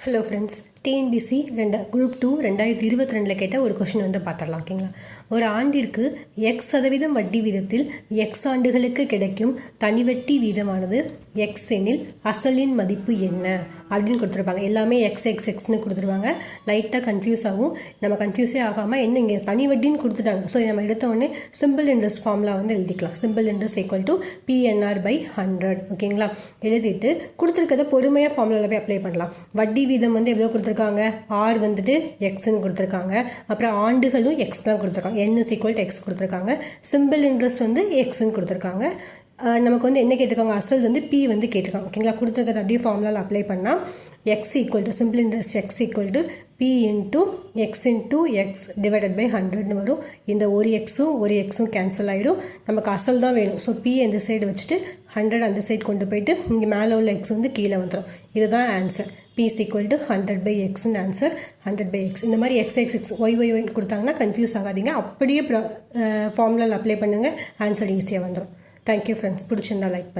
Hello friends TNPSC ரெண்டு group two ரெண்டாயிரத்தி இருபத்தி ரெண்டில் கேட்ட ஒரு கொஷின் வந்து பார்த்துடலாம் ஓகேங்களா ஒரு ஆண்டிற்கு எக்ஸ் சதவீதம் வட்டி வீதத்தில் எக்ஸ் ஆண்டுகளுக்கு கிடைக்கும் தனி வட்டி வீதமானது எக்ஸ் எனில் அசலின் மதிப்பு என்ன? அப்படின்னு கொடுத்துருப்பாங்க. எல்லாமே எக்ஸ் எக்ஸ் எக்ஸ்னு கொடுத்துருவாங்க. லைட்டாக கன்ஃபியூஸ் ஆகும். நம்ம கன்ஃபியூஸே ஆகாமல் என்ன இங்கே தனி வட்டின்னு கொடுத்துட்டாங்க. ஸோ நம்ம எடுத்த உடனே சிம்பிள் இன்ட்ரெஸ்ட் ஃபார்ம்லாம் வந்து எழுதிக்கலாம். Simple interest equal to PNR by hundred ஓகேங்களா எழுதிட்டு கொடுத்துருக்கதை பொறுமையாக ஃபார்முலாவில் போய் அப்ளை பண்ணலாம். வட்டி வீதம் வந்து எவ்வளோ கொடுத்துருக்காங்க. ஆர் வந்துட்டு எக்ஸ்ன்னு கொடுத்துருக்காங்க. அப்புறம் ஆண்டுகளும் எக்ஸ் தான் கொடுத்துருக்காங்க. என் இஸ் ஈக்குவல் எக்ஸ் கொடுத்துருக்காங்க. சிம்பிள் இன்ட்ரெஸ்ட் வந்து எக்ஸ்ன்னு கொடுத்துருக்காங்க. நமக்கு வந்து என்ன கேட்டிருக்காங்க? அசல் வந்து பி வந்து கேட்டிருக்காங்க. ஓகேங்களா கொடுத்துருக்கிறது அப்படியே ஃபார்முலாவில் அப்ளை பண்ணால் X equal to simple interest X equal to P into X into X divided by ஹண்ட்ரட்னு வரும். இந்த ஒரு எக்ஸும் ஒரு எக்ஸும் கேன்சல் ஆகிடும் நமக்கு அசல் தான் வேணும். ஸோ பி இந்த சைடு வச்சுட்டு ஹண்ட்ரட் அந்த சைடு கொண்டு போயிட்டு இங்கே மேலே உள்ள எக்ஸ் வந்து கீழே வந்துடும் இதுதான் answer P is equal to hundred by எக்ஸ்னு ஆன்சர் ஹண்ட்ரட் பை எக்ஸ் இந்த மாதிரி X X X Y Y Y கொடுத்தாங்கன்னா கன்ஃபியூஸ் ஆகாதீங்க. அப்படியே ஃபார்முலாவில் அப்ளை பண்ணுங்கள் ஆன்சர் ஈஸியாக வந்துடும் தேங்க்யூ ஃப்ரெண்ட்ஸ் பிடிச்சிருந்தா லைக் பண்ணுங்கள்